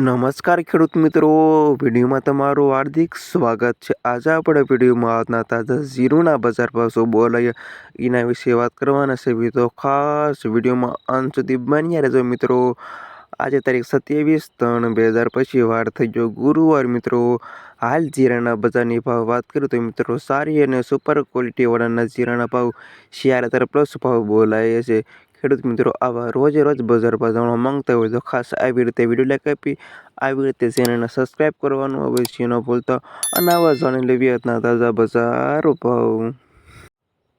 નમસ્કાર ખેડૂત મિત્રો, વિડીયોમાં તમારું હાર્દિક સ્વાગત છે. આજે આપણે વિડીયોમાં આજના તાજા ઝીરોના બજાર ભાવ શું બોલાય, એના વિશે વાત કરવાના છે. તો ખાસ વિડીયોમાં અંત સુધી બન્યા રહેજો મિત્રો. આજે તારીખ સત્યાવીસ ત્રણ બે હજાર પછી વાર થઈ ગયો ગુરુવાર મિત્રો. હાલ જીરાના બજારની ભાવ વાત કરું તો મિત્રો, સારી અને સુપર ક્વોલિટીવાળાના જીરાના ભાવ શિયાળા તરફ પ્લસ ભાવ બોલાય છે. ખેડૂત મિત્રો, આવા રોજે રોજ બજાર પર જાણવા માંગતા હોય તો ખાસ આવી રીતે વીડિયો લાઈક આપી, આવી રીતે ચેનલને સબસ્ક્રાઈબ કરવાનું અવશ્ય ન ભૂલતા અને આવા જાણી લેવી હતા તાજા બજાર ભાવ.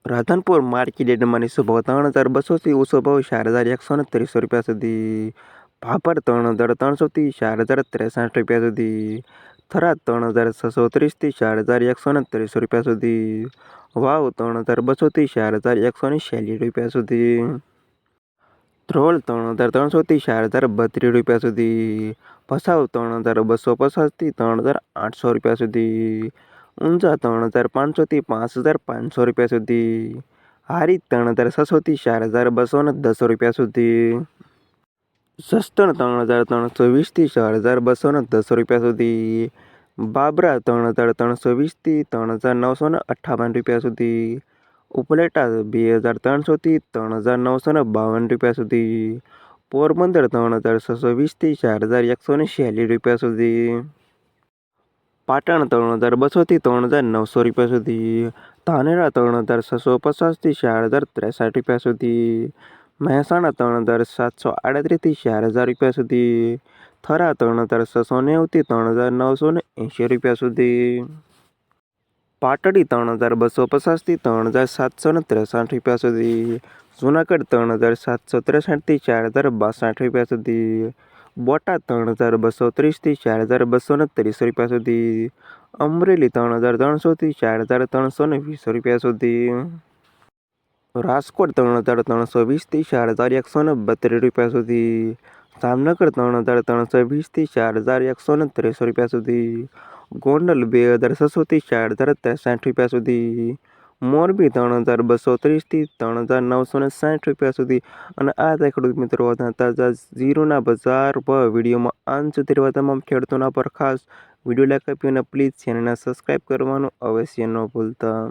રાધનપુર માર્કેટ ડેડમાંની ભાવ ત્રણ હજાર બસોથી ઓછો ભાવ ચાર હજાર એકસો ને ત્રીસો રૂપિયા સુધી. ભાપર ત્રણ હજાર ત્રણસોથી ચાર હજાર ત્રેસઠ રૂપિયા સુધી. થરાદ ત્રણ હજાર છસો ત્રીસથી ચાર હજાર એકસો ને ત્રીસો રૂપિયા સુધી. વાવ ત્રણ હજાર બસોથી ચાર હજાર એકસો ને રૂપિયા સુધી. ધ્રોલ ત્રણ હજાર ત્રણસોથી ચાર હજાર બત્રીસ રૂપિયા સુધી. ભસાવ ત્રણ હજાર બસો પચાસથી ત્રણ હજાર આઠસો રૂપિયા સુધી. ઊંઝા ત્રણ હજાર પાંચસોથી પાંચ હજાર પાંચસો રૂપિયા સુધી. હારી ત્રણ હજાર છસોથી ચાર હજાર બસો ને દસ રૂપિયા સુધી. સસ્તણ ત્રણ હજાર ત્રણસો વીસથી ચાર હજાર બસો ને દસ રૂપિયા સુધી. બાબરા ત્રણ હજાર ત્રણસો વીસથી ત્રણ હજાર નવસો ને અઠ્ઠાવન રૂપિયા સુધી. ઉપલેટા બે હજાર ત્રણસોથી ત્રણ હજાર નવસો ને બાવન રૂપિયા સુધી. પોરબંદર ત્રણ હજાર છસો વીસથી ચાર હજાર એકસો ને છ્યાલીસ રૂપિયા સુધી. પાટણ ત્રણ હજાર બસોથી ત્રણ હજાર નવસો રૂપિયા સુધી. ધાનેરા ત્રણ હજાર છસો પચાસથી ચાર હજાર ત્રેસઠ રૂપિયા સુધી. મહેસાણા ત્રણ હજાર સાતસો આડત્રીસથી ચાર હજાર રૂપિયા સુધી. થરા ત્રણ હજાર છસો નેવુંથી ત્રણ હજાર નવસો ને એંશી રૂપિયા સુધી. પાટડી ત્રણ હજાર બસો પચાસથી ત્રણ હજાર સાતસો ને ત્રેસઠ રૂપિયા સુધી. જુનાગઢ ત્રણ હજાર સાતસો ત્રેસઠથી ચાર હજાર બાસઠ રૂપિયા સુધી. બોટાદ ત્રણ હજાર બસો ત્રીસથી ચાર હજાર બસો ને ત્રીસ રૂપિયા સુધી. અમરેલી ત્રણ હજાર ત્રણસોથી ચાર હજાર ત્રણસો ને વીસ રૂપિયા સુધી. રાજકોટ ત્રણ હજાર ત્રણસો વીસથી ચાર હજાર એકસો ને બત્રીસ રૂપિયા સુધી. જામનગર ત્રણ હજાર ત્રણસો વીસથી ચાર હજાર એકસો ને ત્રીસ રૂપિયા સુધી. ગોંડલ બે હજાર છસોથી ચાર હજાર ત્રેસાઠ રૂપિયા સુધી, મોરબી ત્રણ હજાર બસો ત્રીસથી ત્રણ હજાર નવસો ને સાઠ રૂપિયા સુધી અને આ હતા ખેડૂત મિત્રો તાજા ઝીરોના બજાર પર વિડીયોમાં અંત સુધી તમામ ખેડૂતોના પર ખાસ વીડિયો લાઈક આપી અને પ્લીઝ ચેનલને સબસ્ક્રાઈબ કરવાનું અવશ્ય ન ભૂલતા.